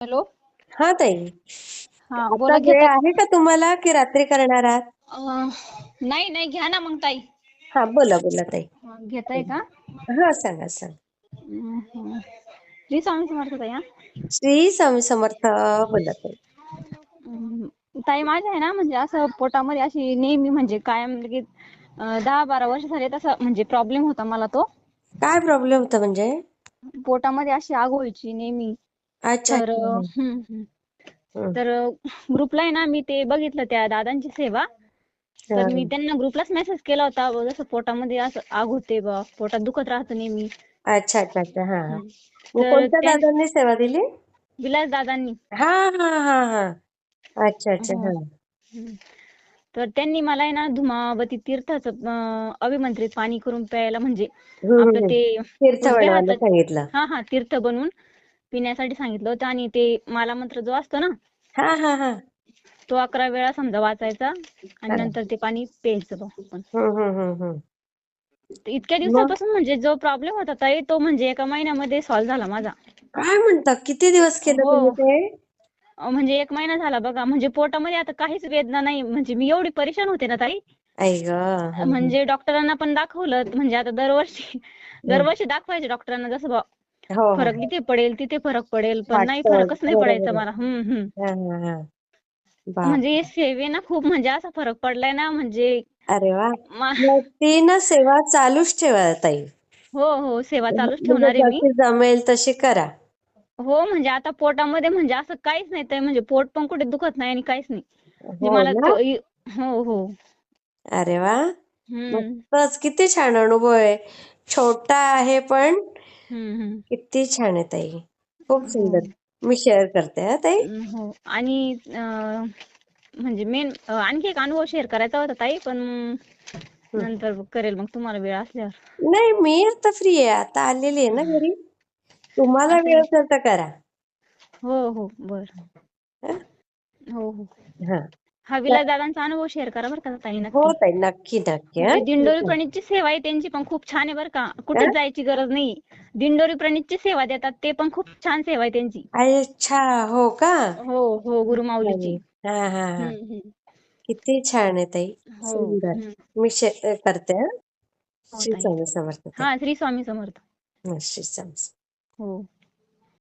Hello? हा ताई. हा आता बोला वेळ घेता आहे का तुम्हाला की रात्री करणार आहात? अं, नाही नाही घ्या ना मग ताई. हा बोला बोला ताई. अं, घेताय का? हा सांगा सांगा. श्री स्वामी समर्थ ताई हा? श्री स्वामी समर्थ बोला ताई. ताई माझ्या आहे ना म्हणजे असं पोटामध्ये अशी नेहमी म्हणजे कायम लगेच अं, दहा बारा वर्ष झाले तसा म्हणजे प्रॉब्लेम होता मला तो. काय प्रॉब्लेम होता म्हणजे? पोटामध्ये अशी आग व्हायची नेहमी. अच्छा. तर अच्छा अं, हं, हं. हं. तर ग्रुपला आहे ना मी ते बघितलं त्या दादांची सेवा. तर मी त्यांना ग्रुपलाच मेसेज केला होता व जसं पोटामध्ये असं आग होते बा पोटात दुखत राहतं नेहमी. अच्छा अच्छा अच्छा. हा हा. हं. मग तर कोणत्या त्या दादांनी सेवा दिली? विलास दादांनी. हा हा हा हा. अच्छा अच्छा हो. तर त्यांनी मला आहे ना धुमावती तीर्थाचं अं, अभिमंत्रित पाणी करून प्यायला म्हणजे हम्म, आपलं हम्म. ते तीर्थ बनवायला सांगितलं. हा हा तीर्थ बनवून पिण्यासाठी सांगितलं होतं आणि ते माला मंत्र जो असतो ना हा हा हा. तो अकरा वेळा समजा वाचायचा आणि. नंतर ते पाणी प्यायचं बा आपण. हम्म, हम्म, हम्म, हम्म. तर इतक्या दिवसापासून म्हणजे जो प्रॉब्लेम होता ताई तो म्हणजे एका महिन्यामध्ये सॉल्व्ह झाला माझा. काय म्हणता? किती दिवस केलं हो. तुम्ही ते? अं, म्हणजे एक महिना झाला बघा. म्हणजे पोटामध्ये आता काहीच वेदना नाही. म्हणजे मी एवढी परेशान होते ना ताई. आई ग. म्हणजे डॉक्टरांना पण दाखवलं. म्हणजे आता दरवर्षी दरवर्षी दाखवायचे डॉक्टरांना. जसं फरक इथे पडेल तिथे फरक पडेल पण नाही फरकच नाही पडायचा मला. हम्म हा हा हा. म्हणजे सेवेना खूप म्हणजे असा फरक पडलाय ना म्हणजे अरे वा. ती ना सेवा चालूच ठेवा ताई. हो हो सेवा चालूच म्हणजे ठेवणार आहे मी जमेल तशी करा. हो म्हणजे आता पोटामध्ये म्हणजे असं काहीच नाही ताई म्हणजे पोट पण कुठे दुखत नाही आणि काहीच नाही. म्हणजे हो मला ना? हो हो. अरे वा. किती छान अनुभव आहे. छोटा आहे पण किती छान आहे ताई. खूप हो. सुंदर. मी शेअर करते हा ताई. अं, हो. आणि अं, म्हणजे मेन आणखी एक अनुभव शेअर करायचा होता ताई पण हं. नंतर करेल मग तुम्हाला वेळ असल्यावर. नाही मी आता फ्री आहे. आता आलेली आहे ना घरी. तुम्हाला असं वेळ आहे. असेल तर करा. हो हो. बर. हं? हो हो. हा. हा विलास दादांचा अनुभव शेअर करा बरं का ताई हो नक्की ताई नक्की नक्की हा. म्हणजे दिंडोरी प्रणितची सेवा आहे त्यांची पण खूप छान आहे बरं का. कुठेच जायची गरज नाही. दिंडोरी प्रणितची सेवा देतात ते पण खूप छान सेवा आहे त्यांची. अच्छा हो का? हो हो गुरुमाऊलीची हा हा हा. हम्म, हम्म. किती छान आहे ताई. हो सुंदर. हम्म. मी शे- करते हा. हो श्री ताई. स्वामी समर्थ ताई. हा श्री स्वामी समर्थ. हा, श्री स्वामी समर्थ. हो.